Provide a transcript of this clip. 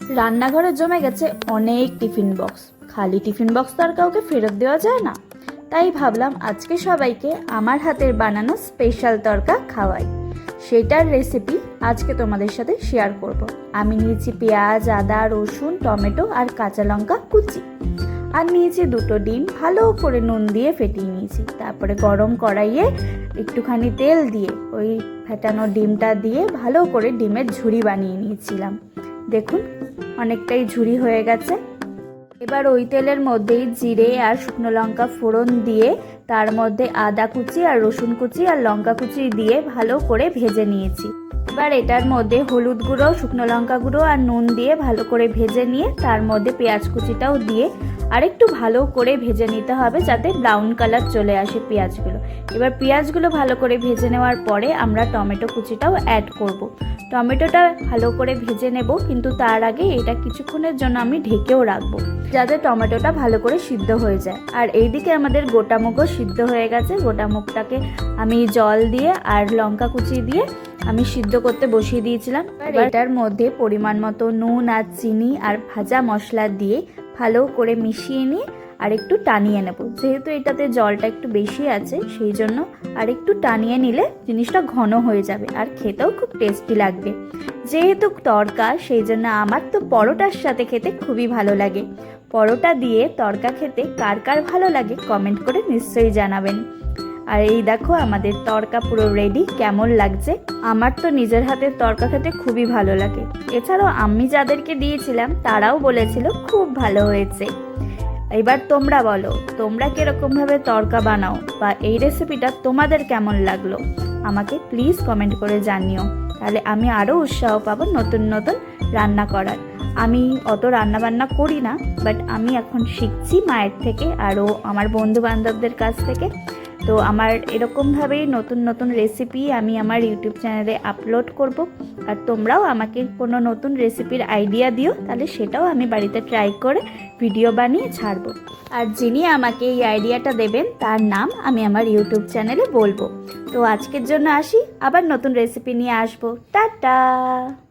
রান্নাঘরে জমে গেছে অনেক টিফিন বক্স। খালি টিফিন বক্স তো আর কাউকে ফেরত দেওয়া যায় না। তাই ভাবলাম আজকে সবাইকে আমার হাতের বানানো স্পেশাল তরকা খাওয়াই। সেটার রেসিপি আজকে তোমাদের সাথে শেয়ার করব। আমি নিয়েছি পেঁয়াজ, আদা, রসুন, টমেটো আর কাঁচা লঙ্কা কুচি। আর নিয়েছি দুটো ডিম, ভালো করে নুন দিয়ে ফেটিয়ে নিয়েছি। তারপরে গরম কড়াইয়ে একটুখানি তেল দিয়ে ওই ফেটানো ডিমটা দিয়ে ভালো করে ডিমের ঝুড়ি বানিয়ে নিয়েছিলাম। দেখুন, অনেকটাই ঝুরি হয়ে গেছে। এবার ওই তেলের মধ্যেই জিরে আর শুকনো লঙ্কা ফোড়ন দিয়ে তার মধ্যে আদা কুচি আর রসুন কুচি আর লঙ্কা কুচি দিয়ে ভালো করে ভেজে নিয়েছি। এবার এটার মধ্যে হলুদ গুঁড়ো, শুকনো লঙ্কা গুঁড়ো আর নুন দিয়ে ভালো করে ভেজে নিয়ে তার মধ্যে পেঁয়াজ কুচিটাও দিয়ে আরেকটু ভালো করে ভেজে নিতে হবে যাতে ব্রাউন কালার চলে আসে পেঁয়াজগুলো। এবার পেঁয়াজগুলো ভালো করে ভেজে নেওয়ার পরে আমরা টমেটো কুচিটাও অ্যাড করব। টমেটোটা ভালো করে ভেজে নেব, কিন্তু তার আগে এটা কিছুক্ষণের জন্য আমি ঢেকেও রাখব, যাতে টমেটোটা ভালো করে সিদ্ধ হয়ে যায়। আর এইদিকে আমাদের গোটা মুগও সিদ্ধ হয়ে গেছে, গোটা মুখটাকে আমি জল দিয়ে আর লঙ্কা কুচি দিয়ে আমি সিদ্ধ করতে বসিয়ে দিয়েছিলাম। এটার মধ্যে পরিমাণ মতো নুন আর চিনি আর ভাজা মশলা দিয়ে ভালো করে মিশিয়ে নিয়ে আর একটু টানিয়ে নেব। যেহেতু এটাতে জলটা একটু বেশি আছে, সেই জন্য আর একটু টানিয়ে নিলে জিনিসটা ঘন হয়ে যাবে আর খেতেও খুব টেস্টি লাগবে। যেহেতু তরকা, সেই জন্য আমার তো পরোটার সাথে খেতে খুবই ভালো লাগে। পরোটা দিয়ে তরকা খেতে কার কার ভালো লাগে কমেন্ট করে নিশ্চয়ই জানাবেন। আর এই দেখো আমাদের তরকা পুরো রেডি কেমন লাগছে? আমার তো নিজের হাতের তরকা খেতে খুবই ভালো লাগে। এছাড়াও আমি যাদেরকে দিয়েছিলাম, তারাও বলেছিল খুব ভালো হয়েছে। এবার তোমরা বলো, তোমরা কিরকমভাবে তরকা বানাও বা এই রেসিপিটা তোমাদের কেমন লাগল? আমাকে প্লিজ কমেন্ট করে জানিও। তাহলে আমি আরও উৎসাহ পাবো নতুন নতুন রান্না করার। আমি অত রান্না বান্না করি না বাট আমি এখন শিখছি মায়ের থেকে আরও আমার বন্ধু বান্ধবদের কাছ থেকে। তো আমার এরকমভাবেই নতুন নতুন রেসিপি আমি আমার ইউটিউব চ্যানেলে আপলোড করব। আর তোমরাও আমাকে কোনো নতুন রেসিপির আইডিয়া দিও, তাহলে সেটাও আমি বাড়িতে ট্রাই করে ভিডিও বানিয়ে ছাড়বো। আর যিনি আমাকে এই আইডিয়াটা দেবেন, তার নাম আমি আমার ইউটিউব চ্যানেলে বলব। তো আজকের জন্য আসি, আবার নতুন রেসিপি নিয়ে আসব। টাটা!